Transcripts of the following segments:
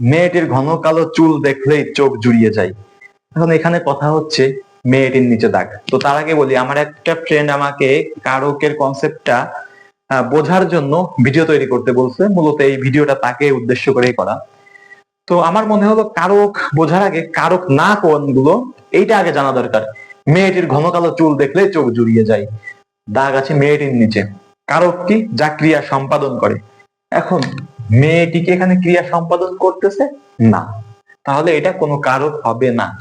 মেয়েটির ঘন কালো চুল দেখলেই চোখ জুড়িয়ে যায়। এখন এখানে কথা হচ্ছে মেয়েটির নিচে দাগ। তো তার আগে বলি, আমার একটা ফ্রেন্ড আমাকে কারকের কনসেপ্টটা বোঝার জন্য ভিডিও তৈরি করতে বলছে। মূলত এই ভিডিওটা তাকে উদ্দেশ্য করেই করা। তো আমার মনে হলো কারক বোঝার আগে কারক না কোনগুলো, এইটা আগে জানা দরকার। মেয়েটির ঘন কালো চুল দেখলে চোখ জুড়িয়ে যায়। দাগ আছে মেয়েটির নিচে। কারক কি? যা ক্রিয়া সম্পাদন করে। এখন মেয়েটিকে এখানে ক্রিয়া সম্পাদন করতেছে? না। তাহলে এটা কোনো কারক হবে না।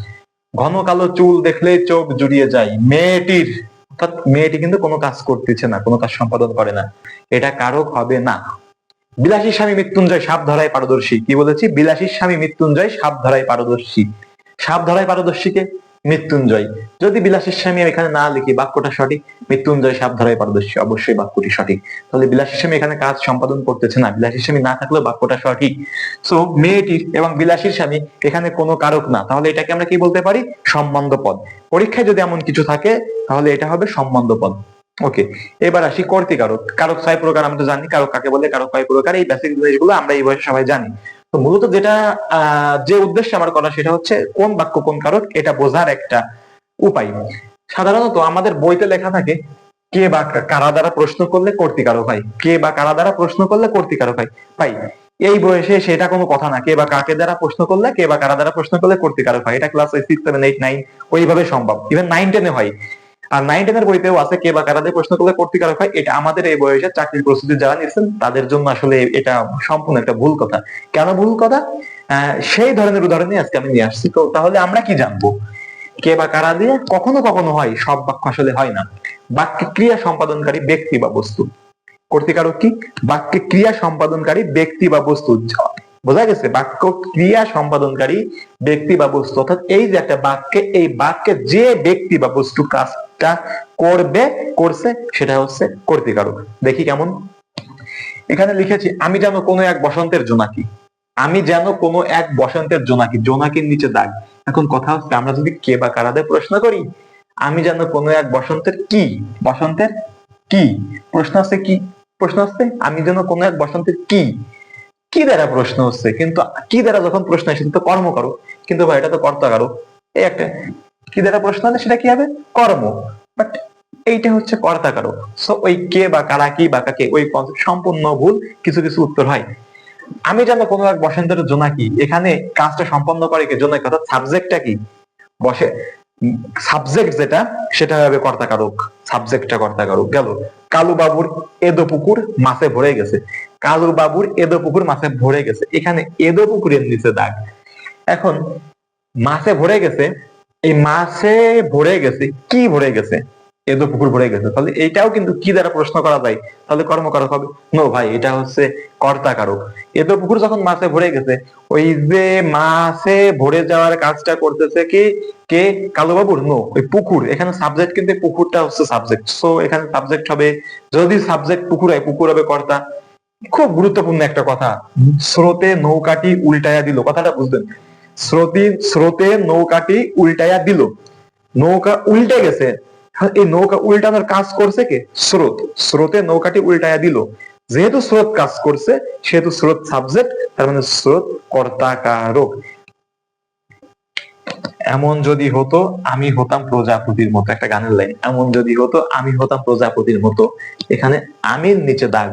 ঘন কালো চুল দেখলে চোখ জুড়িয়ে যায়। মেয়েটির, অর্থাৎ মেয়েটি কিন্তু কোনো কাজ করতেছে না, কোনো কাজ সম্পাদন করে না। এটা কারক হবে না। বিলাসী স্বামী মৃত্যুঞ্জয় সাপ ধরায় পারদর্শী। কি বলেছি? বিলাসী স্বামী মৃত্যুঞ্জয় সাপ ধরায় পারদর্শী। সাপ ধরায় পারদর্শীকে মৃত্যুঞ্জয়। যদি বিলাসীর স্বামী আমি এখানে না লিখি, বাক্যটা সঠিক? মৃত্যুঞ্জয় সাপ ধরায় পারদর্শী। অবশ্যই বাক্যটি সঠিক। তাহলে বিলাসী স্বামী এখানে কাজ সম্পাদন করতেছে না। বিলাসীর স্বামী না থাকলেও বাক্যটা সঠিক। সো মেয়েটির এবং বিলাসীর স্বামী এখানে কোনো কারক না। তাহলে এটাকে আমরা কি বলতে পারি? সম্বন্ধ পদ। পরীক্ষায় যদি এমন কিছু থাকে, তাহলে এটা হবে সম্বন্ধ পদ। ওকে এবার আসি কর্তিকারক। কারক ছয় প্রকার, আমরা তো জানি কারক কাকে বলে? কারক কয় প্রকার। এই বেসিক জিনিসগুলো আমরা এই বয়সে সবাই জানি। তো মূলত যেটা যে উদ্দেশ্যে আমার করা সেটা হচ্ছে কোন বাক্য কোন কারক এটা বোঝার একটা উপায়। সাধারণত আমাদের বইতে লেখা থাকে, কে বা কারা দ্বারা প্রশ্ন করলে কর্তিকারক হয় কে বা কারা দ্বারা প্রশ্ন করলে কর্তিকারক হয় ভাই। এই বয়সে সেটা কোনো কথা না, কে বা কাকে দ্বারা প্রশ্ন করলে, কে বা কারা দ্বারা প্রশ্ন করলে কর্তিকারক হয় এটা class six seven eight nine ওইভাবে সম্ভব। ইভেন নাইন টেনে হয়। আর নাইন টেনের বইতেও আছে কে বা কারা দিয়ে প্রশ্ন করলে কর্তিকারক হয় এটা আমাদের এই বয়সে চাকরির প্রস্তুতি যারা নিচ্ছেন তাদের জন্য আসলে এটা সম্পূর্ণ একটা ভুল কথা। কেন ভুল কথা? সেই ধরনের উদাহরণই আজকে আমি নিয়ে আসছি। তো তাহলে আমরা কি জানব? কে বা কারা দিয়ে কখনো কখনো হয়, সব বাক্য আসলে হয় না। বাক্যে ক্রিয়া সম্পাদনকারী ব্যক্তি বা বস্তু। কর্তিকারক কি? বাক্যে ক্রিয়া সম্পাদনকারী ব্যক্তি বা বস্তু। বোঝা গেছে, বাক্য ক্রিয়া সম্পাদনকারী ব্যক্তি বা বস্তু, অর্থাৎ এই যে একটা বাক্যে, এই বাক্যে যে ব্যক্তি বা বস্তু কাজটা করবে, করছে, সেটা হচ্ছে কর্তিকারক দেখি কেমন। এখানে লিখেছি, আমি যেন কোনো এক বসন্তের জোনাকি, আমি যেন কোনো এক বসন্তের জোনাকি, জোনাকির নিচে দাগ। এখন কথা হচ্ছে, আমরা যদি কে বা কারা কারাদের প্রশ্ন করি, আমি যেন কোনো এক বসন্তের কি? বসন্তের কি? প্রশ্ন আছে কি? প্রশ্ন হচ্ছে আমি যেন কোনো এক বসন্তের কি? কি দ্বারা প্রশ্ন হচ্ছে? কিন্তু কি দ্বারা যখন প্রশ্ন আসে তো কর্ম করো। কিন্তু ভাই, এটা তো কর্তা করো। এই একটা, কি দ্বারা প্রশ্ন হলে সেটা কি হবে? কর্ম। বাট এইটা হচ্ছে কর্তা কারও। সো ওই কে বা কারা, কি বা কাকে, ওই concept সম্পূর্ণ ভুল, কিছু কিছু উত্তর হয়। আমি জানো কোনো এক বসন্তের জোনাকি, এখানে কাজটা সম্পন্ন করে কে? জোনাকি, অর্থাৎ সাবজেক্টটা কি? বসে সাবজেক্ট যেটা, সেটা হবে কর্তাকারক সাবজেক্টটা কর্তাকারক, গেল। কালু বাবুর এদো পুকুর মাছে ভরে গেছে। কালু বাবুর এদো পুকুর মাছে ভরে গেছে। এখানে এদো পুকুরের নিচে দাগ। এখন মাছে ভরে গেছে। এই মাছে ভরে গেছে, কি ভরে গেছে? এদো পুকুর ভরে গেছে। তাহলে এইটাও কিন্তু কি দ্বারা প্রশ্ন করা যায়? তাহলে কর্মকারক হবে। নো ভাই, এটা হচ্ছে কর্তাকারক। এদো পুকুর যখন মাছে ভরে গেছে, ওই যে মাছে ভরে যাওয়ার কাজটা করতেছে কি? কে? কালো বাবুর নো ওই পুকুর। এখানে সাবজেক্ট কিন্তু পুকুরটা হচ্ছে সাবজেক্ট সো এখানে সাবজেক্ট হবে, যদি সাবজেক্ট পুকুর হয়, পুকুর হবে কর্তা। খুব গুরুত্বপূর্ণ একটা কথা। স্রোতে নৌকাটি উল্টায়া দিল। কথাটা বুঝবেন স্রোতি স্রোতে নৌকাটি উল্টায়া দিল। নৌকা উল্টে গেছে। এই নৌকা উল্টানোর কাজ করছে কে? স্রোত। স্রোতে নৌকাটি উল্টায়া দিল। যেহেতু স্রোত কাজ করছে, সেহেতু স্রোত সাবজেক্ট তার মানে স্রোত কর্তাকারক। এমন যদি হতো, আমি হতাম প্রজাপতির মতো, একটা গানের লাইন। এমন যদি হতো, আমি হতাম প্রজাপতির মতো। এখানে আমির, নিচে দাগ।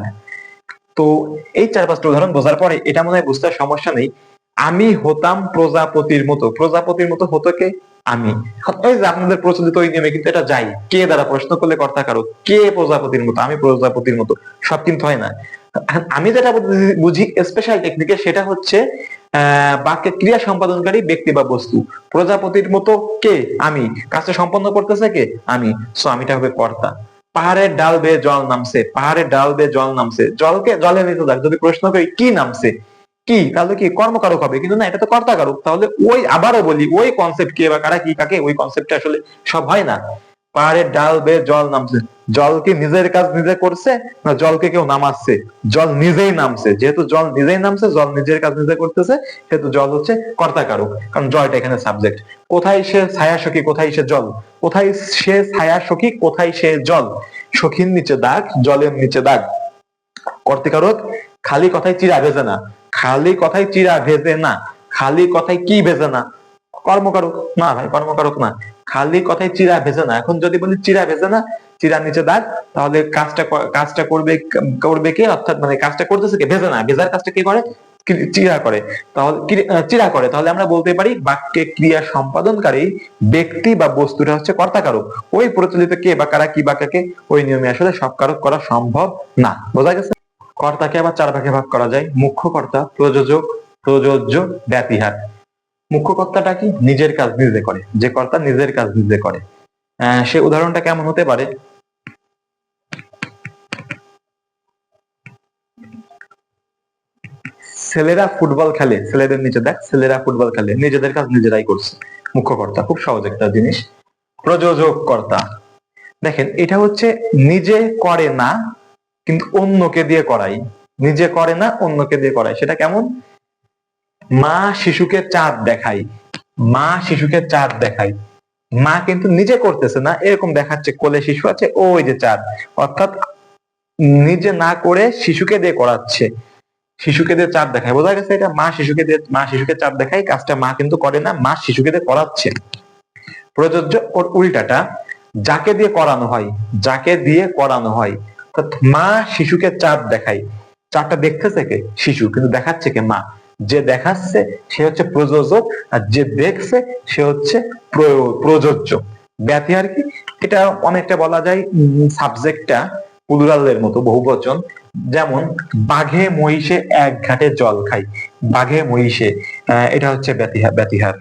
তো এই চার পাঁচটা উদাহরণ বোঝার পরে এটা মনে হয় বুঝতে সমস্যা নেই। আমি হতাম প্রজাপতির মতো। প্রজাপতির মতো হতো কে? আমি। এই যে আপনাদের প্রচলিত ওই নিয়মে কিন্তু এটা যাই। কে দ্বারা প্রশ্ন করলে কর্তা কারও? কে প্রজাপতির মতো? আমি প্রজাপতির মতো। সব কিন্তু হয় না। আমি যেটা বুঝি- স্পেশাল টেকনিকে সেটা হচ্ছে বাক্যে ক্রিয়া সম্পাদনকারী ব্যক্তি বা বস্তু। প্রজাপতির মতো কে? আমি। কাজটা সম্পন্ন করতেছে কে? আমি। সো আমিটা হবে কর্তা। পাহাড়ের ডাল বেয়ে জল নামছে। পাহাড়ের ডাল বেয়ে জল নামছে। জলকে, জলের নিতে দেখ যদি প্রশ্ন করি, কি নামছে? কি? তাহলে কি কর্মকারক হবে? কিন্তু না, এটা তো কর্তাকারক। তাহলে ওই আবারও বলি, ওই কনসেপ্ট কে বা কারা কি কাকে, ওই কনসেপ্টটা আসলে সব হয় না। পাহাড়ের ডাল বেয়ে জল নামছে। জল কি নিজের কাজ নিজে করছে, না জলকে কেউ নামাচ্ছে? জল নিজেই নামছে। যেহেতু জল নিজেই নামছে, জল নিজের কাজ নিজে করতেছে, সেহেতু জল হচ্ছে কর্তাকারক। কারণ জলটা এখানে সাবজেক্ট কোথায় সে ছায়া সখী কোথায় সে জল? কোথায় সে ছায়া সখী কোথায় সে জল? সখীর নিচে দাগ, জলের নিচে দাগ। কর্তিকারক খালি কথায় চিরা ভেজে না। খালি কথায় চিরা ভেজে না, খালি কথায় কি ভেজে না? কর্মকারক না ভাই কর্মকারক না। খালি কথায় চিরা ভেজে না। এখন যদি বলি চিরা ভেজে না, চিরা নিচে দাগ, তাহলে কাজটা কাজটা করবে করবে কে? অর্থাৎ মানে কাজটা করতেছে কে? ভেজে না। ভেজার কাজটা কি করে? চিরা করে। তাহলে চিরা করে। তাহলে আমরা বলতে পারি বাক্যে ক্রিয়া সম্পাদনকারী ব্যক্তি বা বস্তুটা হচ্ছে কর্তাকারক। ওই প্রচলিত কে বা কারা, কি বাক্যকে ওই নিয়মে আসলে সব কারক করা সম্ভব না। বোঝা গেছে? কর্তাকে আবার চার ভাগে ভাগ করা যায়। মুখ্য কর্তা প্রযোজক, প্রযোজ্য, ব্যতিহার। মুখ্য কর্তাটা কি? নিজের কাজ নিজে করে। যে কর্তা নিজের কাজ নিজে করে। সে উদাহরণটা কেমন হতে পারে? ছেলেরা ফুটবল খেলে। ছেলেদের নিচে দেখ, ছেলেরা ফুটবল খেলে। নিজেদের কাজ নিজেরাই করছে। মুখ্য কর্তা খুব সহজ একটা জিনিস। প্রযোজক কর্তা। দেখেন, এটা হচ্ছে নিজে করে না কিন্তু অন্যকে দিয়ে করাই। নিজে করে না, অন্যকে দিয়ে করাই। সেটা কেমন? মা শিশুকে চাঁদ দেখাই মা শিশুকে চাঁদ দেখাই মা কিন্তু নিজে করতেছে না, এরকম দেখাচ্ছে, কোলে শিশু আছে, ওই যে চাঁদ। অর্থাৎ নিজে না করে শিশুকে দিয়ে করাচ্ছে। শিশুকে দিয়ে চাঁদ দেখায়। বোঝা গেছে এটা? মা শিশুকে দিয়ে, মা শিশুকে চাঁদ দেখায়, কাজটা মা কিন্তু করে না, মা শিশুকে দিয়ে করাচ্ছে। প্রযোজ্য ওর উল্টাটা, যাকে দিয়ে করানো হয়, যাকে দিয়ে করানো হয়। মা শিশুকে চাঁদ দেখায়। চাঁদটা দেখতেছে কে? শিশু, কিন্তু দেখাচ্ছে কে? মা। যে দেখাচ্ছে, সে হচ্ছে প্রযোজক, আর যে দেখছে, সে হচ্ছে প্রযোজ্য। ব্যাধি আর কি? এটা অনেকটা বলা যায় সাবজেক্টটা প্লুরালের মতো, বহুবচন। যেমন, বাঘে মহিষে এক ঘাটে জল খাই বাঘে মহিষে এটা হচ্ছে ব্যতিহার ব্যতিহার।